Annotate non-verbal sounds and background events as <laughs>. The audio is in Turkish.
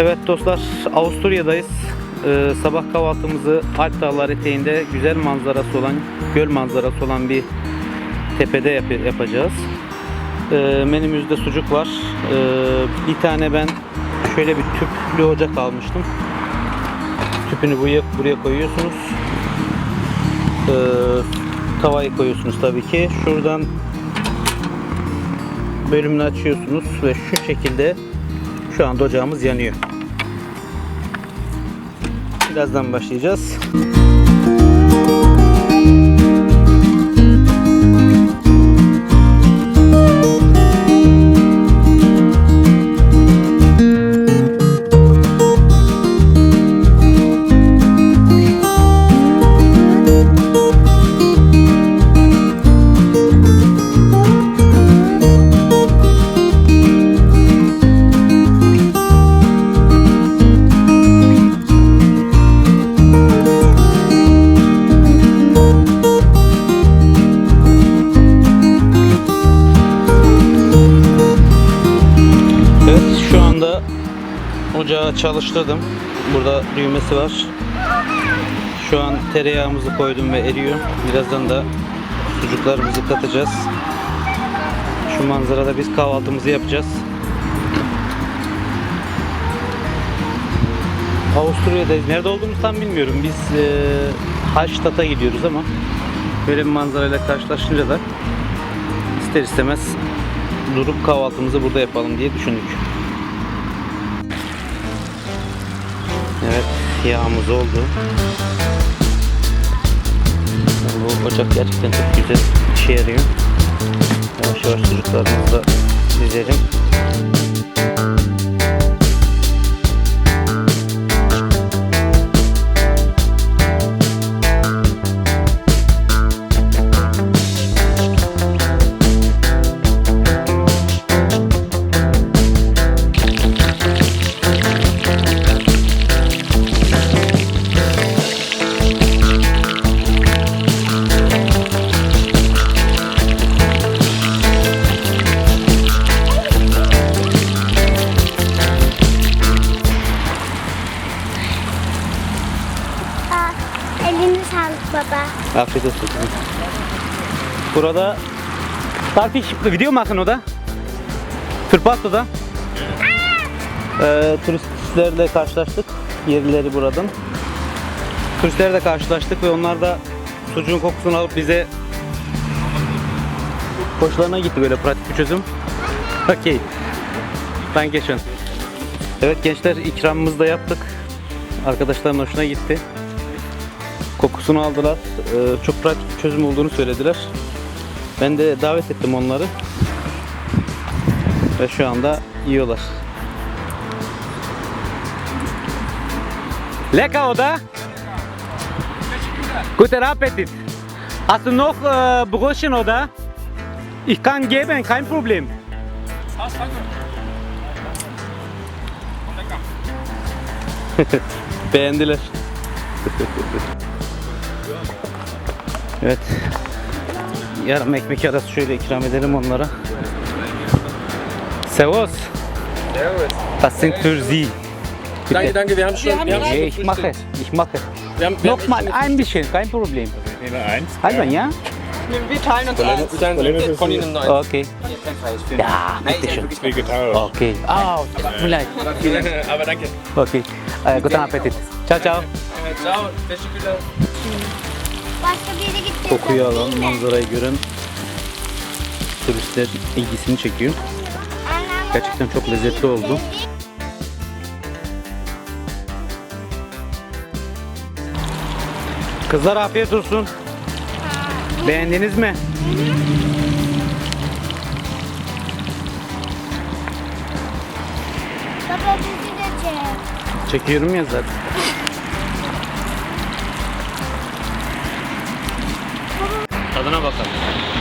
Evet dostlar Avusturya'dayız. Ee, sabah kahvaltımızı Alp Dağlar eteğinde güzel manzarası olan, göl manzarası olan bir tepede yap- yapacağız. Ee, menümüzde sucuk var. Ee, bir tane ben şöyle bir tüplü ocak almıştım. Tüpünü buraya, buraya koyuyorsunuz. Ee, tavayı koyuyorsunuz tabii ki. Şuradan bölümünü açıyorsunuz ve şu şekilde şu anda ocağımız yanıyor. Birazdan başlayacağız. Ocağı çalıştırdım. Burada düğmesi var. Şu an tereyağımızı koydum ve eriyor. Birazdan da sucuklarımızı katacağız. Şu manzarada biz kahvaltımızı yapacağız. Avusturya'dayız. Nerede olduğumuzu tam bilmiyorum. Biz e, Hallstatt'a gidiyoruz ama böyle bir manzarayla karşılaşınca da ister istemez durup kahvaltımızı burada yapalım diye düşündük. Evet, yağımız oldu. Bu ocak gerçekten çok güzel işe yarıyor. Yavaş yavaş sucuklarımızı da dizelim. Eline sağlık baba. Afiyet olsun. Burada Darf ich video machen oder? Für Pass oder? Ee, turistlerle karşılaştık. Yerlileri buradan. Turistlerle karşılaştık ve onlar da sucuğun kokusunu alıp bize hoşlarına gitti böyle pratik bir çözüm. Okey. Danke schön. Evet gençler ikramımızı da yaptık. Arkadaşların hoşuna gitti. Kokusunu aldılar. Ee, çok pratik bir çözüm olduğunu söylediler. Ben de davet ettim onları. Ve şu anda yiyorlar. Lecker oder? Guten Appetit. Hast du noch äh, Brötchen oder? Ich kann geben, kein Problem. <laughs> Beğendiler. <laughs> evet. Yarım ekmek arası şöyle ikram edelim onlara. Servus. Das sind für Sie. Danke, danke, wir haben schon. Wir haben ich mache, ich mache. Wir haben, wir Noch mal ein bisschen, kein Problem. Nehme eins. Halber, ja? Wir teilen uns eins. Dann von Ihnen neun. Okay. Ja, bitte schön. Vegetarisch. Okay. Oh, tut mir leid. <laughs> Aber danke. Okay. Äh, guten Appetit. Ciao, ciao. Ciao, teşekkürler. Başka bir yere gideceğiz. Kokuyu alan, manzarayı gören turistler ilgisini çekiyor. Gerçekten çok lezzetli oldu. Kızlar afiyet olsun. Beğendiniz mi? Baba bizi de çek. Çekiyorum ya zaten. <laughs> Tadına bakalım.